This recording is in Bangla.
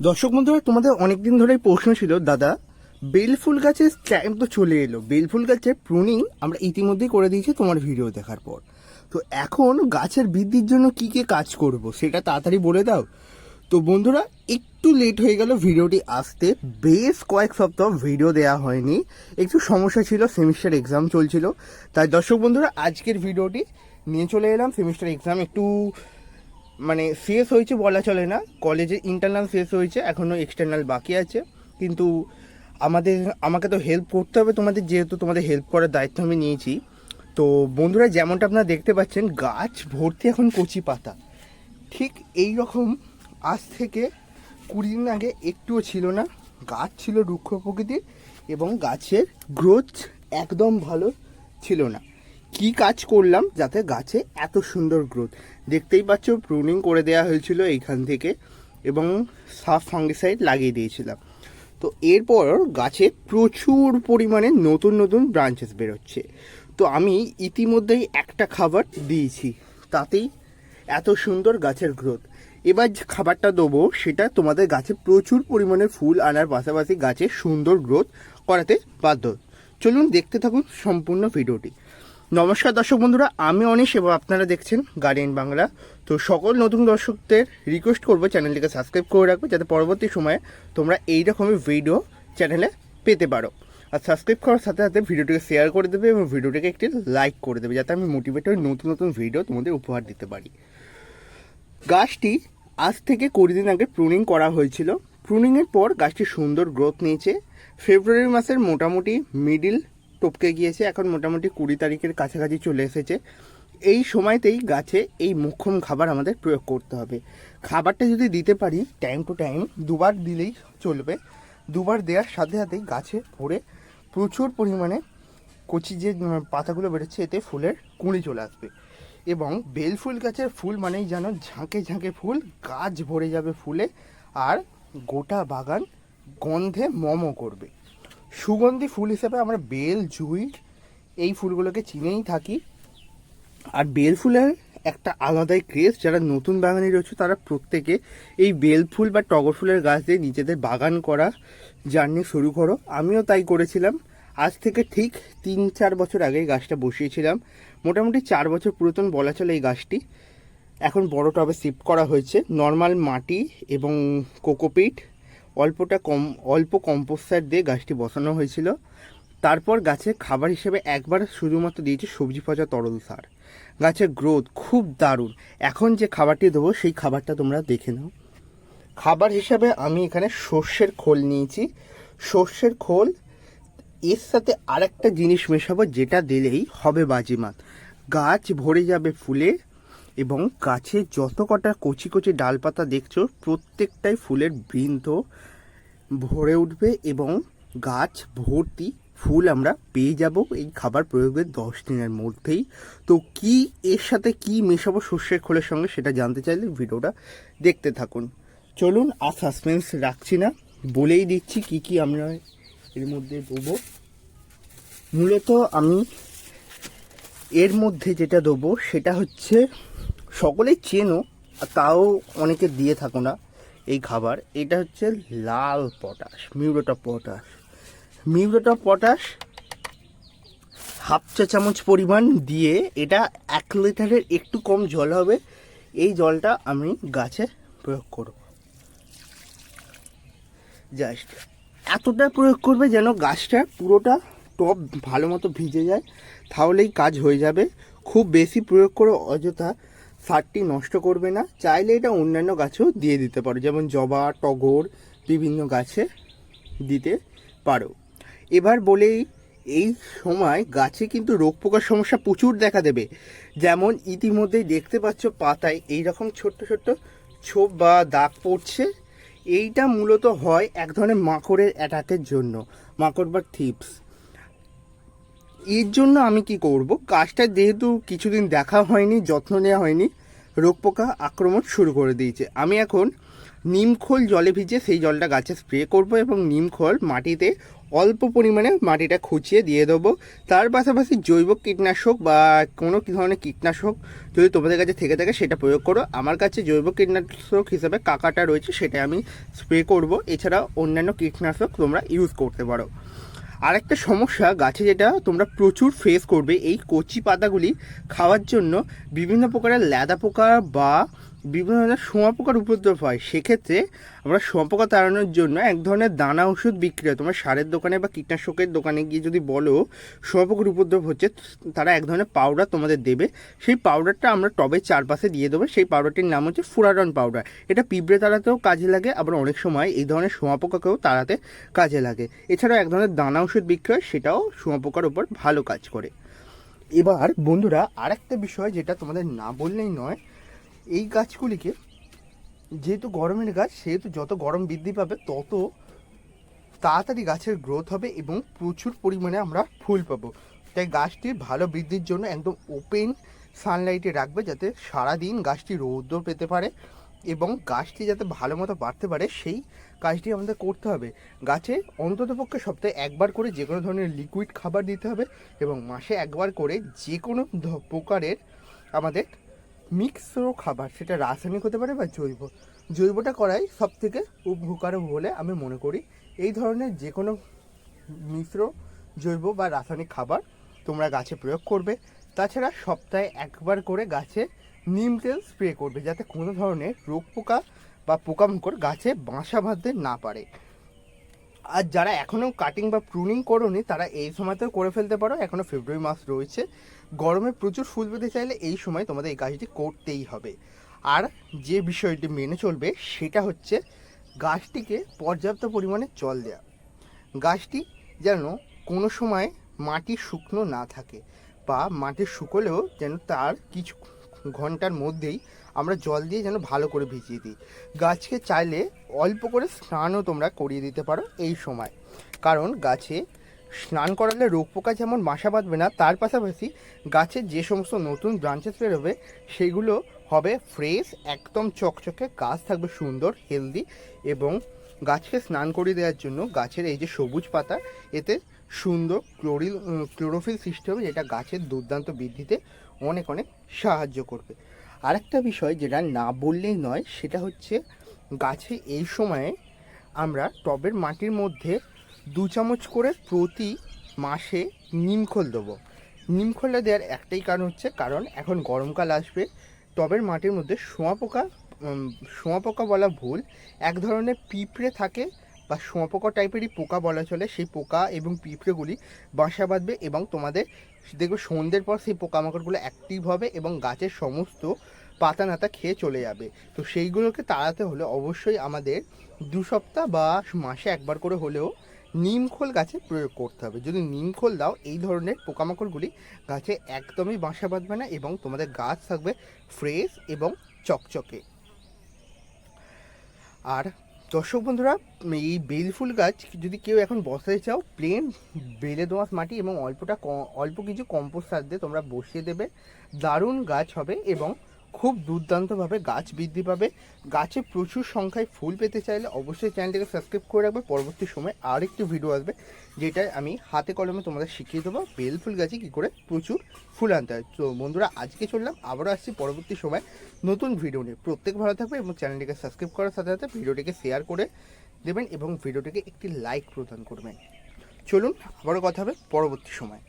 দর্শক বন্ধুরা, তোমাদের অনেকদিন ধরেই প্রশ্ন ছিল, দাদা বেলফুল গাছের টাইম তো চলে এলো। বেল ফুল গাছের প্রুনিং আমরা ইতিমধ্যেই করে দিয়েছি তোমার ভিডিও দেখার পর। তো এখন গাছের বৃদ্ধির জন্য কি কি কাজ করব, সেটা তাড়াতাড়ি বলে দাও। তো বন্ধুরা, একটু লেট হয়ে গেল ভিডিওটি আসতে। বেশ কয়েক সপ্তাহ ভিডিও দেওয়া হয়নি। একটু সমস্যা ছিল সেমিস্টার এক্সাম চলছিল। তাই দর্শক বন্ধুরা, আজকের ভিডিওটি নিয়ে চলে এলাম। সেমিস্টার এক্সাম একটু মানে শেষ হয়েছে বলা চলে না। কলেজে ইন্টারনাল শেষ হয়েছে, এখনও এক্সটার্নাল বাকি আছে। কিন্তু আমাদের, আমাকে তো হেল্প করতে হবে তোমাদের, যেহেতু তোমাদের হেল্প করার দায়িত্ব আমি নিয়েছি। তো বন্ধুরা, যেমনটা আপনারা দেখতে পাচ্ছেন, গাছ ভর্তি এখন কচি পাতা। ঠিক এই রকম আজ থেকে কুড়ি দিন আগে একটুও ছিল না। গাছ ছিল রুক্ষ প্রকৃতির এবং গাছের গ্রোথ একদম ভালো ছিল না। কি কাজ করলাম যাতে গাছে এত সুন্দর গ্রোথ দেখতেই পাচ্ছ প্রুনিং করে দেওয়া হয়েছিল এইখান থেকে এবং সাফ ফাঙ্গিসাইড লাগিয়ে দিয়েছিলাম। তো এরপর গাছে প্রচুর পরিমাণে নতুন নতুন ব্রাঞ্চেস বেরোচ্ছে। তো আমি ইতিমধ্যেই একটা খাবার দিয়েছি, তাতেই এত সুন্দর গাছের গ্রোথ এবার যে খাবারটা দেবো, সেটা তোমাদের গাছে প্রচুর পরিমাণে ফুল আনার পাশাপাশি গাছে সুন্দর গ্রোথ করাতে বাধ্য। চলুন দেখতে থাকুন সম্পূর্ণ ভিডিওটি। নমস্কার দর্শক বন্ধুরা, আমি অনিশ এবং আপনারা দেখছেন গার্ডিয়ান বাংলা। তো সকল নতুন দর্শকদের রিকোয়েস্ট করব চ্যানেলটিকে সাবস্ক্রাইব করে রাখব, যাতে পরবর্তী সময়ে তোমরা এই রকমের ভিডিও চ্যানেলে পেতে পারো। আর সাবস্ক্রাইব করার সাথে সাথে ভিডিওটিকে শেয়ার করে দেবে এবং ভিডিওটিকে একটি লাইক করে দেবে, যাতে আমি মোটিভেট হয়ে নতুন নতুন ভিডিও তোমাদের উপহার দিতে পারি। গাছটি আজ থেকে কুড়ি দিন আগে প্রুনিং করা হয়েছিল। প্রুনিংয়ের পর গাছটি সুন্দর গ্রোথ নিয়েছে। ফেব্রুয়ারি মাসের মোটামুটি মিডিল টপকে গিয়েছে, এখন মোটামুটি কুড়ি তারিখের কাছাকাছি চলে এসেছে। এই সময়তেই গাছে এই মোক্ষম খাবার আমাদের প্রয়োগ করতে হবে। খাবারটা যদি দিতে পারি টাইম টু টাইম দুবার দিলেই চলবে। দুবার দেওয়ার সাথে সাথেই গাছে ভরে প্রচুর পরিমাণে কচি যে পাতাগুলো বেরোচ্ছে, এতে ফুলের কুঁড়ি চলে আসবে। এবং বেল ফুল গাছের ফুল মানেই যেন ঝাঁকে ঝাঁকে ফুল, গাছ ভরে যাবে ফুলে, আর গোটা বাগান গন্ধে মমো করবে। সুগন্ধি ফুল হিসেবে আমরা বেল, জুই এই ফুলগুলোকে চিনেই থাকি। আর বেল ফুলের একটা আলাদাই ক্রেজ যারা নতুন বাগানে রয়েছে তারা প্রত্যেকে এই বেল ফুল বা টগর ফুলের গাছ দিয়ে নিজেদের বাগান করা জার্নি শুরু করো আমিও তাই করেছিলাম। আজ থেকে ঠিক তিন, চার বছর আগে এই গাছটা বসিয়েছিলাম। মোটামুটি চার বছর পুরাতন বলা চলে এই গাছটি। এখন বড় টবে শিফট করা হয়েছে। নর্মাল মাটি এবং কোকোপিট। অল্পটা কম, অল্প কম্পোস্ট সার দিয়ে গাছটি বসানো হয়েছিল। তারপর গাছে খাবার হিসেবে একবার শুধুমাত্র দিয়েছি সবজি পচা তরল সার। গাছের গ্রোথ খুব দারুণ। এখন যে খাবারটি দেবো, সেই খাবারটা তোমরা দেখে নাও। খাবার হিসাবে আমি এখানে সর্ষের খোল নিয়েছি। সর্ষের খোল, এর সাথে আরেকটা জিনিস মেশাবো, যেটা দিলেই হবে বাজিমাত। গাছ ভরে যাবে ফুলে এবং গাছে যত কটা কচি কচি ডালপাতা দেখছ, প্রত্যেকটাই ফুলের বৃন্দ ভরে উঠবে এবং গাছ ভর্তি ফুল আমরা পেয়ে যাব এই খাবার প্রয়োগের দশ দিনের মধ্যেই। তো কি এর সাথে কি মেশাবো সর্ষের খোলের সঙ্গে সেটা জানতে চাইলে ভিডিওটা দেখতে থাকুন। চলুন আর সাসপেন্স রাখছি না, বলেই দিচ্ছি কি কি আমরা এর মধ্যে দেবো। মূলত আমি এর মধ্যে যেটা দেবো সেটা হচ্ছে সকলেই চেনো তাও অনেকে দিয়ে থাকো না এই খাবার। এটা হচ্ছে লাল পটাশ, মিউরোটা পটাশ। মিউরোটা পটাশ হাফ চা চামচ পরিমাণ দিয়ে এটা এক লিটারের একটু কম জল হবে। এই জলটা আমি গাছে প্রয়োগ করব। জাস্ট এতটা প্রয়োগ করবে যেন গাছটা পুরোটা টপ ভালো মতো ভিজে যায়, তাহলেই কাজ হয়ে যাবে। খুব বেশি প্রয়োগ করে অযথা সারটি নষ্ট করবে না। চাইলে এটা অন্যান্য গাছেও দিয়ে দিতে পারো। যেমন জবা, টগর, বিভিন্ন গাছে দিতে পারো। এবার বলেই এই সময় গাছে কিন্তু রোগ পোকার সমস্যা প্রচুর দেখা দেবে। যেমন ইতিমধ্যেই দেখতে পাচ্ছ পাতায় এইরকম ছোট্ট ছোট্ট ছোপ বা দাগ পড়ছে। এইটা মূলত হয় এক ধরনের মাকড়ের অ্যাটাকের জন্য। মাকড় বা থিপস এর জন্য আমি কি করব? গাছটা যেহেতু কিছুদিন দেখা হয়নি, যত্ন নেওয়া হয়নি, রোগ পোকা আক্রমণ শুরু করে দিয়েছে। আমি এখন নিমখোল জলে ভিজে সেই জলটা গাছে স্প্রে করব এবং নিমখোল মাটিতে অল্প পরিমাণে মাটিটা খুঁচিয়ে দিয়ে দেবো। তার পাশাপাশি জৈব কীটনাশক বা কোনো কি ধরনের কীটনাশক যদি তোমাদের কাছে থেকে থাকে সেটা প্রয়োগ করো। আমার কাছে জৈব কীটনাশক হিসাবে কাকাটা রয়েছে, সেটা আমি স্প্রে করব। এছাড়া অন্যান্য কীটনাশক তোমরা ইউজ করতে পারো। আরেকটা সমস্যা, গাছে যেটা তোমরা প্রচুর ফেস করবে, এই কচি পাতাগুলি খাওয়ার জন্য বিভিন্ন প্রকারের ল্যাদা পোকা বা বিভিন্ন ধরনের শোঁয়া পোকার উপদ্রব হয়, সেক্ষেত্রে আমরা শোঁয়া পোকা তাড়ানোর জন্য এক ধরনের দানা ওষুধ বিক্রি হয়। তোমরা সারের দোকানে বা কীটনাশকের দোকানে গিয়ে যদি বলো শোঁয়া পোকার উপদ্রব হচ্ছে, তারা এক ধরনের পাউডার তোমাদের দেবে। সেই পাউডারটা আমরা টবের চারপাশে দিয়ে দেবো। সেই পাউডারটির নাম হচ্ছে ফুরাডন পাউডার এটা পিঁপড়ে তাড়াতেও কাজে লাগে, আবার অনেক সময় এই ধরনের শোঁয়া পোকাকেও তাড়াতে কাজে লাগে। এছাড়াও এক ধরনের দানা ওষুধ বিক্রি হয়, সেটাও শোঁয়া পোকার উপর ভালো কাজ করে। এবার বন্ধুরা, আরেকটা বিষয় যেটা তোমাদের না বললেই নয় এই গাছগুলিকে যেহেতু গরমের গাছ, সেহেতু যত গরম বৃদ্ধি পাবে, তত তাড়াতাড়ি গাছের গ্রোথ হবে এবং প্রচুর পরিমাণে আমরা ফুল পাবো। তাই গাছটির ভালো বৃদ্ধির জন্য একদম ওপেন সানলাইটে রাখবে যাতে সারাদিন গাছটি রৌদ্র পেতে পারে এবং গাছটি যাতে ভালো মতো বাড়তে পারে, সেই কাজটি আমাদের করতে হবে। গাছে অন্ততপক্ষে সপ্তাহে একবার করে যে কোনো ধরনের লিকুইড খাবার দিতে হবে এবং মাসে একবার করে যে কোনো প্রকারের আমাদের মিক্সড খাবার, সেটা রাসায়নিক হতে পারে বা জৈব। জৈবটা করাই সব থেকে উপকার বলে আমি মনে করি। এই ধরনের যে কোনো মিশ্র, জৈব বা রাসায়নিক খাবার তোমরা গাছে প্রয়োগ করবে। তাছাড়া সপ্তাহে একবার করে গাছে নিম তেল স্প্রে করবে, যাতে কোনো ধরনের রোগ পোকা বা পোকামাকড় গাছে বাসা বাঁধতে না পারে। আর যারা এখনও কাটিং বা প্রুনিং করোনি, তারা এই সময়তেও করে ফেলতে পারো। এখনও ফেব্রুয়ারি মাস রয়েছে। গরমে প্রচুর ফুল পেতে চাইলে এই সময় তোমাদের এই কাজটি করতেই হবে। আর যে বিষয়টি মেনে চলবে, সেটা হচ্ছে গাছটিকে পর্যাপ্ত পরিমাণে জল দেওয়া গাছটি যেন কোনো সময় মাটি শুকনো না থাকে বা মাটি শুকোলেও যেন তার কিছু ঘণ্টার মধ্যেই আমরা জল দিয়ে যেন ভালো করে ভিজিয়ে দিই। গাছকে চাইলে অল্প করে স্নানও তোমরা করিয়ে দিতে পারো এই সময়। কারণ গাছে স্নান করালে রোগ পোকা যেমন বাসা বাঁধবে না, তার পাশাপাশি গাছের যে সমস্ত নতুন ব্রাঞ্চেস বেরোবে, সেগুলো হবে ফ্রেশ একদম চকচকে গাছ থাকবে সুন্দর হেলদি এবং গাছকে স্নান করিয়ে দেওয়ার জন্য গাছের এই যে সবুজ পাতা, এতে সুন্দর ক্লোরিল ক্লোরোফিল সৃষ্টি হবে যেটা গাছের দুর্দান্ত বৃদ্ধিতে অনেক অনেক সাহায্য করবে। আরেকটা বিষয় যেটা না বললেই নয়, সেটা হচ্ছে গাছে এই সময়ে আমরা টবের মাটির মধ্যে দু চামচ করে প্রতি মাসে নিমখোল দেবো। নিমখোলটা দেওয়ার একটাই কারণ হচ্ছে, কারণ এখন গরমকাল আসবে, টবের মাটির মধ্যে শোঁয়া পোকা শোঁয়া পোকা বলা ভুল, এক ধরনের পিঁপড়ে থাকে বা শোঁয়াপোকা টাইপেরই পোকা বলা চলে, সেই পোকা এবং পিঁপড়েগুলি বাসা বাঁধবে এবং তোমাদের দেখবে সন্ধ্যের পর সেই পোকামাকড়গুলো অ্যাক্টিভ হবে এবং গাছের সমস্ত পাতা নাতা খেয়ে চলে যাবে। তো সেইগুলোকে তাড়াতে হলে অবশ্যই আমাদের দু সপ্তাহ বা মাসে একবার করে হলেও নিমখোল গাছে প্রয়োগ করতে হবে। যদি নিমখোল দাও, এই ধরনের পোকামাকড়গুলি গাছে একদমই বাসা বাঁধবে না এবং তোমাদের গাছ থাকবে ফ্রেশ এবং চকচকে। আর দর্শক বন্ধুরা, এই বেল ফুল গাছ যদি কেউ এখন বসাতে চাও প্লেন বেলে দোঁয়াশ মাটি এবং অল্পটা অল্প কিছু কম্পোস্ট সার দিয়ে তোমরা বসিয়ে দেবে। দারুণ গাছ হবে এবং খুব দুর্দান্তভাবে গাছ বৃদ্ধি পাবে। গাছে প্রচুর সংখ্যায় ফুল পেতে চাইলে অবশ্যই চ্যানেলটিকে সাবস্ক্রাইব করে রাখবে। পরবর্তী সময় আরেকটি ভিডিও আসবে যেটা আমি হাতে কলমে তোমাদের শিখিয়ে দেবো বেল ফুল গাছে কী করে প্রচুর ফুল আনতে হয়। তো বন্ধুরা, আজকে চললাম, আবারও আসছি পরবর্তী সময় নতুন ভিডিও নিয়ে। প্রত্যেক ভালো থাকবে এবং চ্যানেলটিকে সাবস্ক্রাইব করার সাথে সাথে ভিডিওটিকে শেয়ার করে দেবেন এবং ভিডিওটিকে একটি লাইক প্রদান করবেন। চলুন, আবারও কথা হবে পরবর্তী সময়।